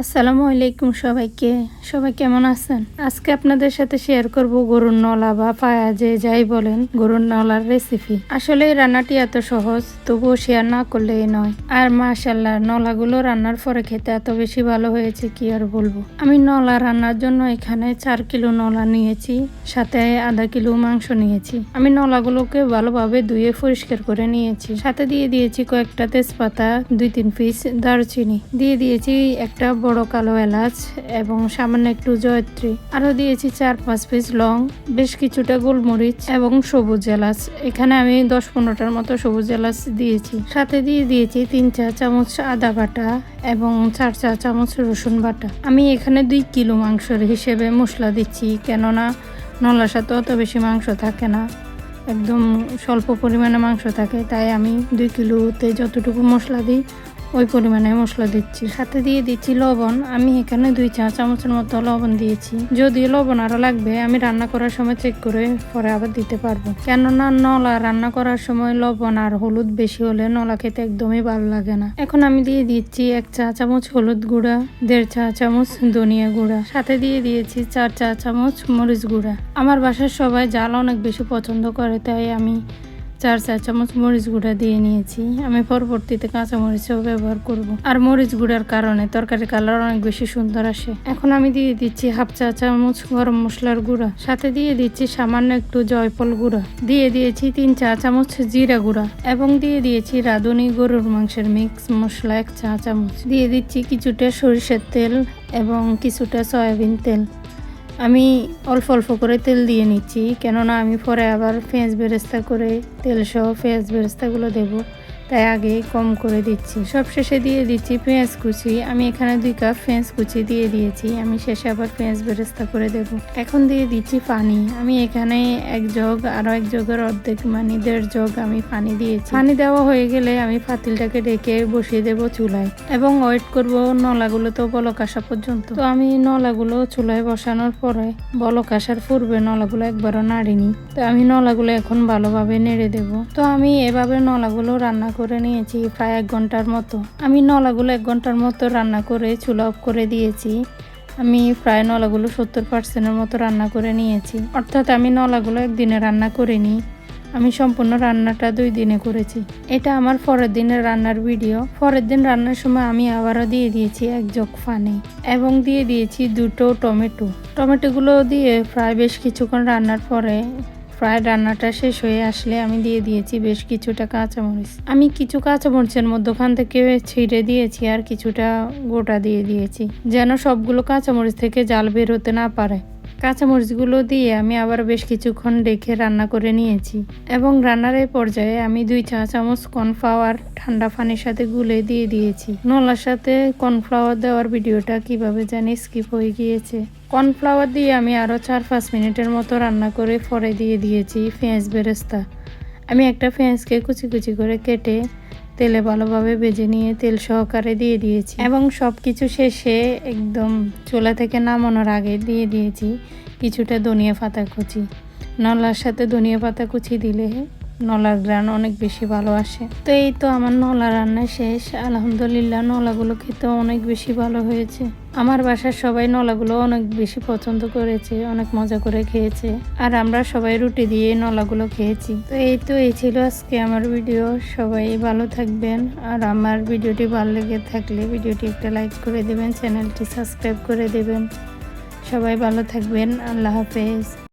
আসসালামু আলাইকুম সবাইকে। সবাই কেমন আছেন? আজকে আপনাদের সাথে শেয়ার করব গরুর নলা বা পায়া, যে যাই বলেন, গরুর নলার রেসিপি আসলে এই রান্নাটি এত সহজ, তবুও শেয়ার না করলেই নয়। আর মাশাল্লাহ নলাগুলো রান্নার পরে খেতে এত বেশি ভালো হয়েছে, কি আর বলব? আমি নলা রান্নার জন্য এখানে চার কিলো নলা নিয়েছি, সাথে আধা কিলো মাংস নিয়েছি। আমি নলাগুলোকে ভালোভাবে ধুয়ে পরিষ্কার করে নিয়েছি। সাথে দিয়ে দিয়েছি কয়েকটা তেজপাতা দুই তিন পিস দারচিনি। দিয়ে দিয়েছি একটা বড় কালো এলাচ এবং সামান্য একটু জয়ত্রী। আরও দিয়েছি চার পাঁচ পিস লং, বেশ কিছুটা গোলমরিচ এবং সবুজ এলাচ। এখানে আমি দশ পনেরোটার মতো সবুজ এলাচ দিয়েছি। সাথে দিয়ে দিয়েছি তিন চা চামচ আদা বাটা এবং চার চা চামচ রসুন বাটা। আমি এখানে দুই কিলো মাংসের হিসেবে মশলা দিচ্ছি, কেননা নলার সাথে অত বেশি মাংস থাকে না। একদম স্বল্প পরিমাণে মাংস থাকে, তাই আমি দুই কিলোতে যতটুকু মশলা দিই ওই পরিমাণে মশলা দিচ্ছি। সাথে দিয়ে দিচ্ছি লবণ। আমি এখানে দুই চা চামচের মতো লবণ দিয়েছি। যদিও লবণ আরও লাগবে, আমি রান্না করার সময় চেক করে পরে আবার দিতে পারব। কেননা নলা রান্না করার সময় লবণ আর হলুদ বেশি হলে নলা খেতে একদমই ভালো লাগে না। এখন আমি দিয়ে দিচ্ছি এক চা চামচ হলুদ গুঁড়া, দেড় চা চামচ ধনিয়া গুঁড়া, সাথে দিয়ে দিয়েছি চার চা চামচ মরিচ গুঁড়া। আমার বাসার সবাই জাল অনেক বেশি পছন্দ করে, তাই আমি চার চা চামচ মরিচ গুঁড়া দিয়ে নিয়েছি। আমি পরবর্তীতে কাঁচা মরিচও ব্যবহার করব। আর মরিচ গুঁড়ার কারণে তরকারি কালার অনেক বেশি সুন্দর আসে। এখন আমি দিয়ে দিচ্ছি হাফ চা চামচ গরম মশলার গুঁড়া। সাথে দিয়ে দিচ্ছি সামান্য একটু জয়ফল গুঁড়া। দিয়ে দিয়েছি তিন চা চামচ জিরা গুঁড়া এবং দিয়ে দিয়েছি রাঁধুনি গরুর মাংসের মিক্স মশলা এক চা চামচ। দিয়ে দিচ্ছি কিছুটা সরিষার তেল এবং কিছুটা সয়াবিন তেল। আমি অল্প অল্প করে তেল দিয়ে নিচ্ছি, কেননা আমি পরে আবার পেঁয়াজ বেরেস্তা করে তেল সহ পেঁয়াজ বেরেস্তাগুলো দেবো। তাই আগে কম করে দিচ্ছি। সব শেষে দিয়ে দিচ্ছি পেঁয়াজ কুচি। আমি এখানে দুই কাপ পেঁয়াজ কুচি দিয়ে দিয়েছি। আমি শেষে আবার পেঁয়াজ বেরেস্তা করে দেব। এখন দিয়ে দিচ্ছি পানি। আমি এখানে এক জগ, আরও এক জগের অর্ধেক মানে দেড় জগ আমি পানি দিয়েছি। পানি দেওয়া হয়ে গেলে আমি পাতিলটাকে ডেকে বসিয়ে দেব চুলায়। এবং ওয়েট করব নলাগুলো তো বলক আসা পর্যন্ত। তো আমি নলাগুলো চুলায় বসানোর পরে বলক আসার পূর্বে নলাগুলো একবারও নাড়িনি। তো আমি নলাগুলো এখন ভালোভাবে নেড়ে দেব। তো আমি এভাবে নলাগুলো রান্না করে নিয়েছি প্রায় এক ঘণ্টার মতো। আমি নলাগুলো এক ঘণ্টার মতো রান্না করে, চুলা অফ করে দিয়েছি। আমি প্রায় নলাগুলো সত্তর পার্সেন্টের মতো রান্না করে নিয়েছি। অর্থাৎ আমি নলাগুলো একদিনে রান্না করিনি। আমি সম্পূর্ণ রান্নাটা দুই দিনে করেছি। এটা আমার পরের দিনের রান্নার ভিডিও। পরের দিন রান্নার সময় আমি আবারও দিয়ে দিয়েছি এক জগ পানি এবং দিয়ে দিয়েছি দুটো টমেটো। টমেটোগুলো দিয়ে প্রায় বেশ কিছুক্ষণ রান্নার পরে প্রায় রান্নাটা শেষ হয়ে আসলে আমি দিয়ে দিয়েছি বেশ কিছুটা কাঁচামরিচ। আমি কিছু কাঁচামরিচের মধ্যখান থেকে ছিঁড়ে দিয়েছি আর কিছুটা গোটা দিয়ে দিয়েছি, যেন সবগুলো কাঁচামরিচ থেকে জাল বের হতে না পারে। কাঁচামরিচগুলো দিয়ে আমি আবার বেশ কিছুক্ষণ রেখে রান্না করে নিয়েছি এবং রান্নার এই পর্যায়ে আমি দুই চা চামচ কর্নফ্লাওয়ার ঠান্ডা পানির সাথে গুলে দিয়ে দিয়েছি। নলার সাথে কর্নফ্লাওয়ার দেওয়ার ভিডিওটা কীভাবে জানি স্কিপ হয়ে গিয়েছে। কর্নফ্লাওয়ার দিয়ে আমি আরও চার, পাঁচ মিনিটের মতো রান্না করে পরে দিয়ে দিয়েছি পেঁয়াজ বেরেস্তা। আমি একটা পেঁয়াজকে কুচি কুচি করে কেটে তেলে ভালোভাবে ভেজে নিয়ে তেল সহকারে দিয়ে দিয়েছি। এবং সব কিছু শেষে একদম চুলা থেকে নামানোর আগে দিয়ে দিয়েছি কিছুটা ধনিয়া পাতা কুচি। নলার সাথে ধনিয়া পাতা কুচি দিলে নলার গ্রান অনেক বেশি ভালো আসে। তো এই তো আমার নলা রান্না শেষ। আলহামদুলিল্লাহ নলাগুলো খেতে অনেক বেশি ভালো হয়েছে। আমার বাসার সবাই নলাগুলো অনেক বেশি পছন্দ করেছে, অনেক মজা করে খেয়েছে। আর আমরা সবাই রুটি দিয়ে নলাগুলো খেয়েছি। তো এই তো, এই ছিল আজকে আমার ভিডিও সবাই ভালো থাকবেন। আর আমার ভিডিওটি ভালো লেগে থাকলে ভিডিওটি একটা লাইক করে দেবেন, চ্যানেলটি সাবস্ক্রাইব করে দেবেন। সবাই ভালো থাকবেন। আল্লাহ হাফেজ।